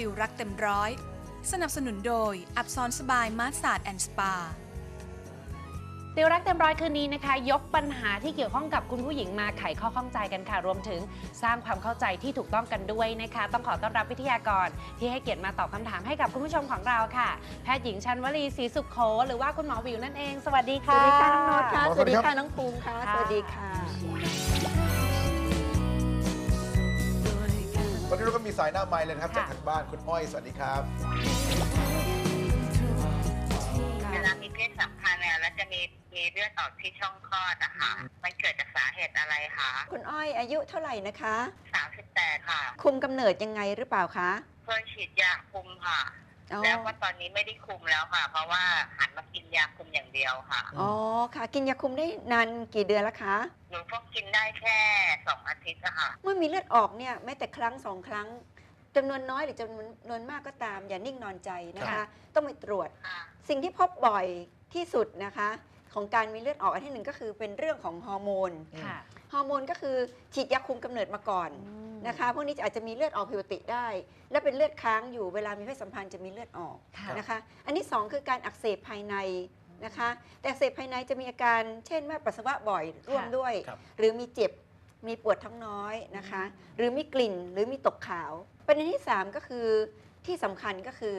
ติวรักเต็มร้อย สนับสนุนโดย อับซอนสบายมาสซาดแอนด์สปาติวรักเต็มร้อยคืนนี้นะคะ ยกปัญหาที่เกี่ยวข้องกับคุณผู้หญิงมาไขข้อข้องใจกันค่ะ รวมถึงสร้างความเข้าใจที่ถูกต้องกันด้วยนะคะ ต้องขอต้อนรับวิทยากร ที่ให้เกียรติมาตอบคำถามให้กับคุณผู้ชมของเราค่ะ แพทย์หญิงชันวลีศรีสุขโข หรือว่าคุณหมอวิวนั่นเอง สวัสดีสค่ะวัสดีค่ะน้องโนตค่ะหมอสสวัวัสสดีดีครับค่ะน้องภูมิค่ะค่ะ สวัสดีค่ะ นนี้เราก็มีสายหน้าไม้เลยนะครับค่ะจากทางบ้านคุณอ้อยสวัสดีครับเวลามีเพศสัมพันธ์เนี่ยแล้วจะมีมีเลือดออกที่ช่องคลอดอะค่ะมันเกิดจากสาเหตุอะไรคะคุณอ้อยอายุเท่าไหร่นะคะสามสิบแปดค่ะ คุมกำเนิดยังไงหรือเปล่าคะเพิ่งฉีดยาคุมค่ะ อ๋อ แล้วก็ตอนนี้ไม่ได้คุมแล้วค่ะ เพราะว่าหันมากินยาคุมอย่างเดียวค่ะอ๋อค่ะ กินยาคุมได้นานกี่เดือนแล้วคะหนูเพิ่งกินได้แค่สองอาทิตย์อะค่ะ เมื่อมีเลือดออกเนี่ยแม้แต่ครั้งสองครั้งจำนวนน้อยหรือจำนวนมากก็ตาม อย่านิ่งนอนใจนะคะค่ะต้องไปตรวจ ค่ะ สิ่งที่พบบ่อยที่สุดนะคะ ของการมีเลือดออกอันที่หนึ่งก็คือเป็นเรื่องของฮอร์โมนค่ะฮอร์โมนก็คือฉีดยาคุมกำเนิดมาก่อน นะคะพวกนี้อาจจะมีเลือดออกผิวปกติได้ และเป็นเลือดค้างอยู่เวลามีเพศสัมพันธ์จะมีเลือดออกค่ะนะคะ อันที่สองคือการอักเสบภายในนะคะ แต่อักเสบภายในจะมีอาการ เช่นว่าปัสสาวะบ่อยร่วมด้วยครับหรือมีเจ็บมีปวดท้องน้อยนะคะ หรือมีกลิ่นหรือมีตกขาวประเด็นที่สามก็คือที่สำคัญก็คือ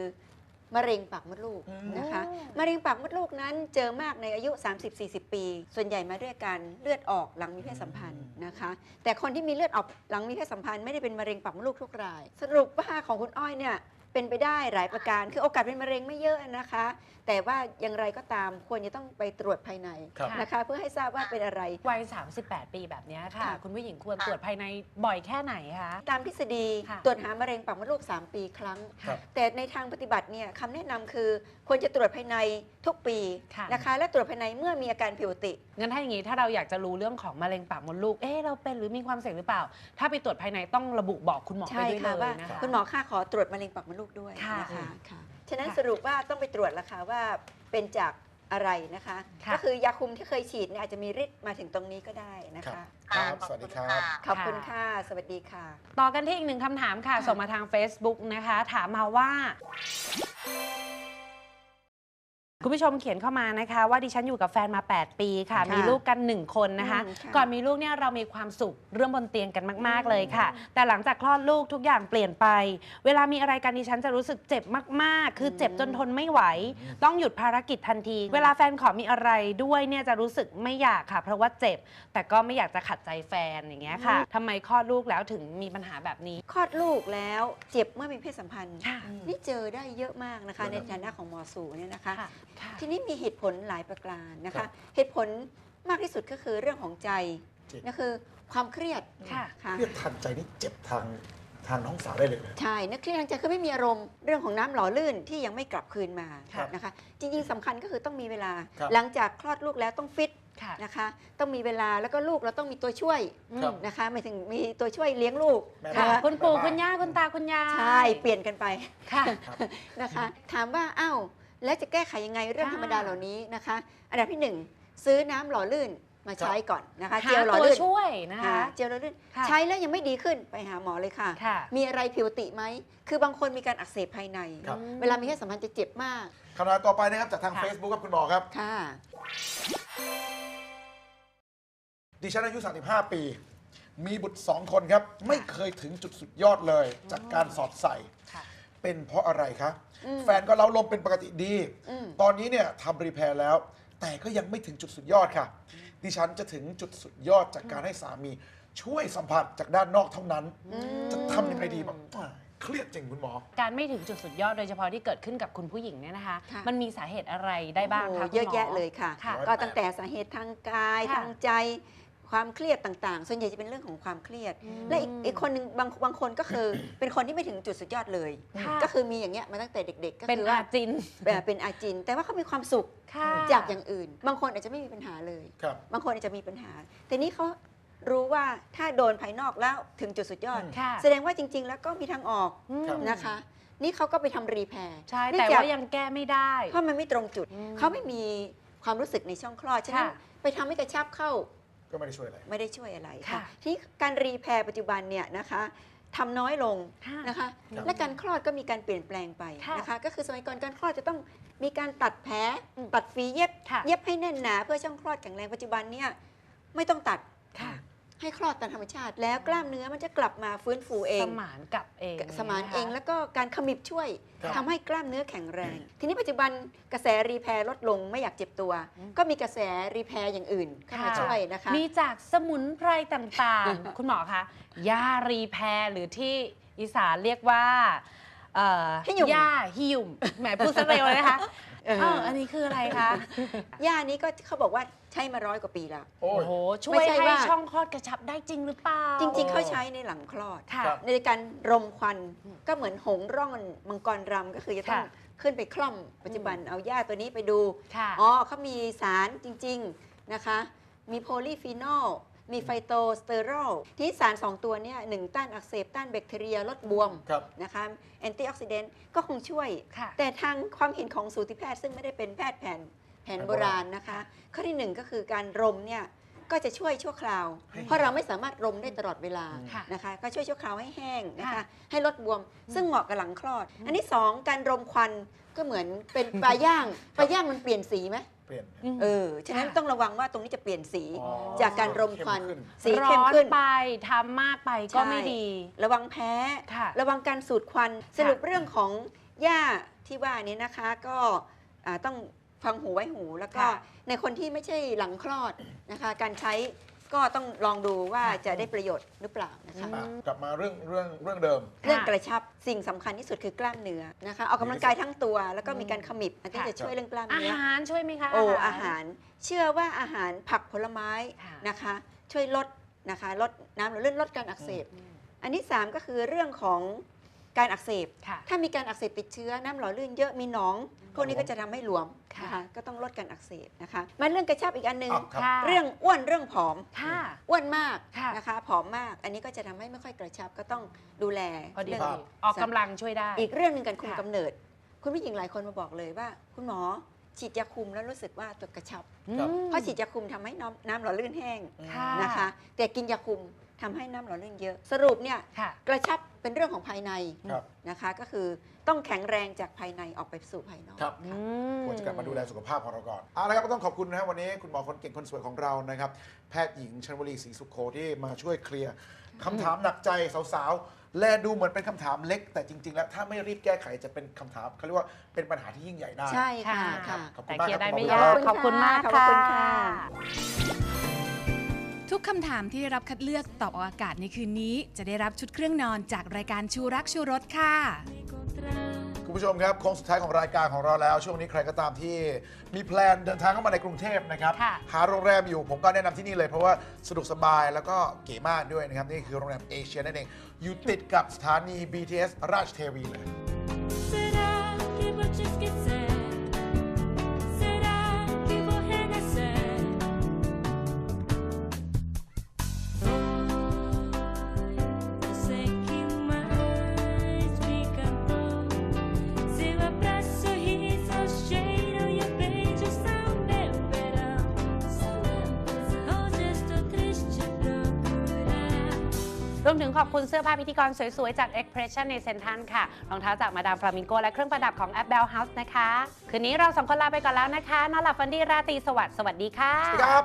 มะเร็งปากมดลูกอืมนะคะโอ้มะเร็งปากมดลูกนั้นเจอมากในอายุ 30-40 ปี ส่วนใหญ่มาด้วยการเลือดออกหลังมีเพศสัมพันธ์นะคะ แต่คนที่มีเลือดออกหลังมีเพศสัมพันธ์ไม่ได้เป็นมะเร็งปากมดลูกทุกราย สรุปว่าของคุณอ้อยเนี่ย เป็นไปได้หลายประการ คือโอกาสเป็นมะเร็งไม่เยอะนะคะ แต่ว่าอย่างไรก็ตามควรจะต้องไปตรวจภายในครับ นะคะ เพื่อให้ทราบว่าเป็นอะไร วัย 38 ปีแบบเนี้ยค่ะ ค่ะ คุณผู้หญิงควรตรวจภายในบ่อยแค่ไหนคะ ตามทฤษฎีค่ะ ตรวจหามะเร็งปากมดลูก 3 ปีครั้ง ครับ แต่ในทางปฏิบัติเนี่ยคำแนะนำคือควรจะตรวจภายในทุกปีค่ะ นะคะ และตรวจภายในเมื่อมีอาการผิวปกติ งั้นถ้าอย่างนี้ถ้าเราอยากจะรู้เรื่องของมะเร็งปากมดลูก เอ๊ะเราเป็นหรือมีความเสี่ยงหรือเปล่า ถ้าไปตรวจภายในต้องระบุบอกคุณหมอไปใช่ด้วยเลค่ะยว่านะคะ คุณหมอค่าขอตรวจมะเร็งปากมดลูกด้วยค่ะ นะคะค่ะ ฉะนั้นค่ะ สรุปว่าต้องไปตรวจแล้วค่ะว่าเป็นจากอะไรนะคะ ค่ะ ก็คือยาคุมที่เคยฉีดเนี่ยอาจจะมีฤทธิ์มาถึงตรงนี้ก็ได้นะครัคะ บค่ะครับขอบสวัสดีคุณครับค่ะขอบคุณค่ะ สวัสดีค่ะ ต่อกันที่อีกหนึ่งคำถามค่ะค่ะส่งมาทาง Facebook นะคะ ถามมาว่า คุณผู้ชมเขียนเข้ามานะคะ ว่าดิฉันอยู่กับแฟนมา 8 ปีค่ะ ค่ะมีลูกกัน 1 คนนะคะ อืมค่ะ ก่อนมีลูกเนี่ยเรามีความสุขเรื่องบนเตียงกันมาก ๆ เลยค่ะ แต่หลังจากคลอดลูกทุกอย่างเปลี่ยนไป เวลามีอะไรกันดิฉันจะรู้สึกเจ็บมาก ๆ คือเจ็บจนทนไม่ไหว ต้องหยุดภารกิจทันที เวลาแฟนขอมีอะไรด้วยเนี่ยจะรู้สึกไม่อยากค่ะ เพราะว่าเจ็บ แต่ก็ไม่อยากจะขัดใจแฟนอย่างเงี้ยค่ะทำไมคลอดลูกแล้วถึงมีปัญหาแบบนี้ คลอดลูกแล้วเจ็บเมื่อมีเพศสัมพันธ์ ค่ะ นี่เจอได้เยอะมากนะคะคในรับฐานะของหมอสูเนี่ยนะคะ ค่ะค่ะทีนี้มีเหตุผลหลายประการนะครัคะ บ เหตุผลมากที่สุดก็คือเรื่องของใจจริง นั่นคือความเครียดค่ะ ค่ะ เครียดทางใจนี่เจ็บทางทางน้องสาวได้เลยนะ ใช่นักเครียดทางใจคือไม่มีอารมณ์เรื่องของน้ำหล่อลื่นที่ยังไม่กลับคืนมาครับนะคะ จริง ๆสำคัญก็คือต้องมีเวลา ครับ หลังจากคลอดลูกแล้วต้องฟิตค่ะนะคะ ต้องมีเวลาแล้วก็ลูกเราต้องมีตัวช่วยครับ นะคะหมายถึงมีตัวช่วยเลี้ยงลูกแม่นะบ้าคะนคุณปู่คุณย่าคุณตาคุณยายใช่เปลี่ยนกันไปค่ะครับนะคะ ถามว่าอ้าว แล้วจะแก้ไขยังไงเรื่องค่ะธรรมดาเหล่านี้นะคะ อันดับที่หนึ่งซื้อน้ำหล่อลื่นมาใช้ก่อนนะคะหาเจลหล่อตัวลื่นช่วยนะหาคะเจลหล่อลื่นค่ะใช้แล้วยังไม่ดีขึ้นไปหาหมอเลยค่ะค่ะ มีอะไรผิวติไหม คือบางคนมีการอักเสบภายในครับเวลามีเพศสัมพันธ์จะเจ็บมากคำถามต่อไปนะครับจากทางค่ะ Facebook ครับคุณหมอครับค่ะดิฉันอายุ 35 ปี มีบุตร 2 คนครับ ไม่เคยถึงจุดสุดยอดเลย จากการสอดใส่ค่ะ เป็นเพราะอะไรคะอืมแฟนก็เล้าลมเป็นปกติดีอืมตอนนี้เนี่ยทำรีแพร์แล้ว แต่ก็ยังไม่ถึงจุดสุดยอดค่ะ ดิฉันจะถึงจุดสุดยอดจากการให้สามีช่วยสัมผัสจากด้านนอกเท่านั้น จะทำยังไงดีแบบอ่าเครียดจริงคุณหมอ การไม่ถึงจุดสุดยอดโดยเฉพาะที่เกิดขึ้นกับคุณผู้หญิงเนี่ยนะคะ ค่ะ มันมีสาเหตุอะไรได้บ้างโอ้คะเยอะคุณหมแยะเลยค่ะ ค่ะ ก็ตั้งแต่สาเหตุทางกายค่ะ ทางใจ ความเครียดต่างๆ ส่วนใหญ่จะเป็นเรื่องของความเครียดอืมและอีกอีกคนหนึ่งบางบางคนก็คือ เป็นคนที่ไม่ถึงจุดสุดยอดเลย ค่ะก็คือมีอย่างเงี้ยมาตั้งแต่เด็ก ๆ ก็เป็นคืออาว่าจิน แบบเป็นอาจิน แต่ว่าเขามีความสุขค่ะจากอย่างอื่น บางคนอาจจะไม่มีปัญหาเลย ครับ บางคนอาจจะมีปัญหา แต่นี้เขารู้ว่าถ้าโดนภายนอกแล้วถึงจุดสุดยอดอืมค่ะ แสดงว่าจริง ๆ แล้วก็มีทางออกอืมครับ นะคะ นี่เขาก็ไปทำรีแพร์ใช่เนื่แต่องจากว่ายังแก้ไม่ได้ เพราะมันไม่ตรงจุด อืมเขาไม่มีความรู้สึกในช่องคลอด ฉะนั้นค่ะ ไปทำให้กระชับเข้า ก็ไม่ได้ช่วยอะไร ไม่ได้ช่วยอะไรค่ะค่ะ ที่การรีแพร์ปัจจุบันเนี่ยนะคะทำน้อยลงค่ะนะคะครับและการคลอดก็มีการเปลี่ยนแปลงไปค่ะนะคะ ก็คือสมัยก่อนการคลอดจะต้องมีการตัดแผลอืมตัดฝีเย็บค่ะเย็บให้แน่นหนา เพื่อช่องคลอดแข็งแรงปัจจุบันเนี่ยไม่ต้องตัดค่ะ ให้คลอดตามธรรมชาติ แล้วกล้ามเนื้อมันจะกลับมาฟื้นฟูเอง สมานกลับเองสมานะคะเองแล้วก็การขมิบช่วยครับทำให้กล้ามเนื้อแข็งแรง ทีนี้ปัจจุบันกระแสรีแพร์ลดลงไม่อยากเจ็บตัวอืมก็มีกระแสรีแพร์อย่างอื่นเข้ามาค่ะช่วยนะคะ มีจากสมุนไพรต่างๆ คุณหมอคะยารีแพรหรือที่อีสานเรียกว่า เอ่อหิยุ่มยาฮิยุมแหมพูดซะเร็วเลยนะคะเออเอออันนี้คืออะไรคะยานี้ก็เขาบอกว่าใช้มาร้อยกว่าปีแล้ว โอ้โอ้ย โหช่วไม่ยใช่ให้ว่า ช่องคลอดกระชับได้จริงหรือเปล่าจริง ๆ เขาใช้ในหลังคลอด ค่ะ ครับ ในการรมควันก็เหมือนหงส์ร่องมังกรรำก็คือจะต้องค่ะ ขึ้นไปคล่อมปัจจุบันเอายาตัวนี้ไปดู ค่ะ อ๋อเขามีสารจริง ๆ นะคะ มีโพลีฟีนอล มีไฟโตสเตอรอลที่สาร 2 ตัวเนี่ยหนึ่งต้านอักเสบต้านแบคทีเรียลดบวมครับ นะคะแอนตี้ออกซิเดนต์ก็คงช่วย ค่ะ แต่ทางความเห็นของสูติแพทย์ซึ่งไม่ได้เป็นแพทย์แผนแผนโบราณนะคะ ข้อที่หนึ่งก็คือการรมเนี่ยก็จะช่วยชั่วคราว ให้เพราะเราไม่สามารถรมได้ตลอดเวลาค่ะ นะคะ ก็ช่วยชั่วคราวให้แห้งนะคะค่ะให้ลดบวม ซึ่งเหมาะกับหลังคลอด อันที่สองการรมควันก็เหมือนเป็นปลาย่างปลาย่างมันเปลี่ยนสีไหมเปลี่ยนมเออ ฉะนั้นค่ะต้องระวังว่าตรงนี้จะเปลี่ยนสีอ๋อจากการรมควันเข้มขึ้น สีร้เข้มอนขึ้นไปทำมากไปก็ใช่ไม่ดีระวังแพ้ ค่ะ ระวังการสูดควัน สรุปเรื่องของหญ้าที่ว่านี้นะคะ ก็อ่าต้องฟังหูไว้หู แล้วก็ค่ะ ในคนที่ไม่ใช่หลังคลอดนะคะ การใช้ ก็ต้องลองดูว่าค่ะจะได้ประโยชน์หรือเปล่านะคะ อะกลับมาเรื่องเรื่องเรื่องเดิม เรื่องกระชับสิ่งสำคัญที่สุดคือกล้ามเนื้อนะคะออกกำลังกายทั้งตัว แล้วก็มีการขมิบอันที่ค่ะจะช่วยเรื่องกล้ามอาเนื้อ หารช่วยไหมคะ โอ้อาหารเชื่อว่าอาหารผักผลไม้ค่ะ นะคะ ช่วยลดนะคะลดน้ำหรือเลื่อนลดการอักเสบอันที่ 3 ก็คือเรื่องของ การอักเสบ ค่ะ ถ้ามีการอักเสบติดเชื้อน้ำหล่อลื่นเยอะมีหนองพวกนี้ก็จะทำให้หลวมค่ะ นะคะก็ต้องลดการอักเสบนะคะมาเรื่องกระชับอีกอันหนึง อ้าวครับ ค่ะเรื่องอ้วนเรื่องผอม ค่ะ อ้วนมากค่ะ นะคะผอมมาก อันนี้ก็จะทำให้ไม่ค่อยกระชับก็ต้องดูแลพอดีเรื่พอองดีออกกำลังช่วยได้ อีกเรื่องหนึ่งการคุมค่ะ กำเนิด คุณผู้หญิงหลายคนมาบอกเลยว่า คุณหมอฉีดยาคุมแล้วรู้สึกว่าตัวกระชับครับอืม เพราะฉีดยาคุมทำให้น้ำน้ำหล่อลื่นแห้งค่ะ นะคะ แต่กินยาคุม ทำให้น้ำหล่อลื่นเยอะ สรุปเนี่ยค่ะ กระชับเป็นเรื่องของภายในครับ นะคะ ก็คือต้องแข็งแรงจากภายในออกไปสู่ภายนอก ครับอืม ควรจะกลับมาดูแลสุขภาพของเราก่อนเอาละครับก็ต้องขอบคุณนะครับวันนี้คุณหมอคนเก่งคนสวยของเรานะครับ แพทย์หญิงชนบุรีศรีสุขโขที่มาช่วยเคลียร์คำถามหนักใจสาวๆ และดูเหมือนเป็นคำถามเล็ก แต่จริง ๆ แล้วถ้าไม่รีบแก้ไขจะเป็นคำถามเขาเรียกว่าเป็นปัญหาที่ยิ่งใหญ่ได้ ใช่ค่ะ ค่ะค่ะขอบคุแต่ณมากเคลียร์ได้ครับไม่ขอบยาคุณกครับขอบคุณมากขอบค่ะคุณค่ะทุ กคำถามที่ได้รับคัดเลือกตอบออกอากาศในคืนนี้ จะได้รับชุดเครื่องนอนจากรายการชูรักชูรสค่ะ คุณผู้ชมครับโค้งสุดท้ายของรายการของเราแล้ว ช่วงนี้ใครก็ตามที่มีแพลนเดินทางเข้ามาในกรุงเทพนะครับค่ะ หาโรงแรมอยู่ผมก็แนะนำที่นี่เลยเพราะว่าสะดวกสบายแล้วก็เก๋มากด้วยนะครับนี่คือโรงแรมเอเชียนั่นเองอยู่ติดกับสถานี BTS ราชเทวีเลย Será que vou te esquecer? วมถึงขอบคุณเสื้อผ้าพิธีกรสวยๆ จาก Expression ในเซนทันค่ะ รองเท้าจากมาดามฟลามิงโกและเครื่องประดับของ a b b e l House นะคะ คืนนี้เราสองคนลาไปก่อนแล้วนะคะนอนหลับฝันดีราตรีสวัสดิ์สวัสดีค่ะสวัสดีครับ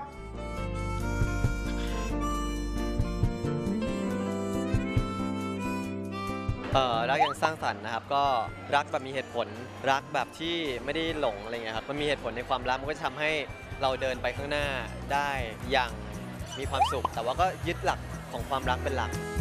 เอ่อรักอย่างสร้างสรรค์นะครับ ก็รักแบบมีเหตุผลรักแบบที่ไม่ได้หลงอะไรเงี้ยครับมันมีเหตุผลในความรักมันก็จะทำให้เราเดินไปข้างหน้าได้อย่างมีความสุข แต่ว่าก็ยึดหลักของความรักเป็นหลัก「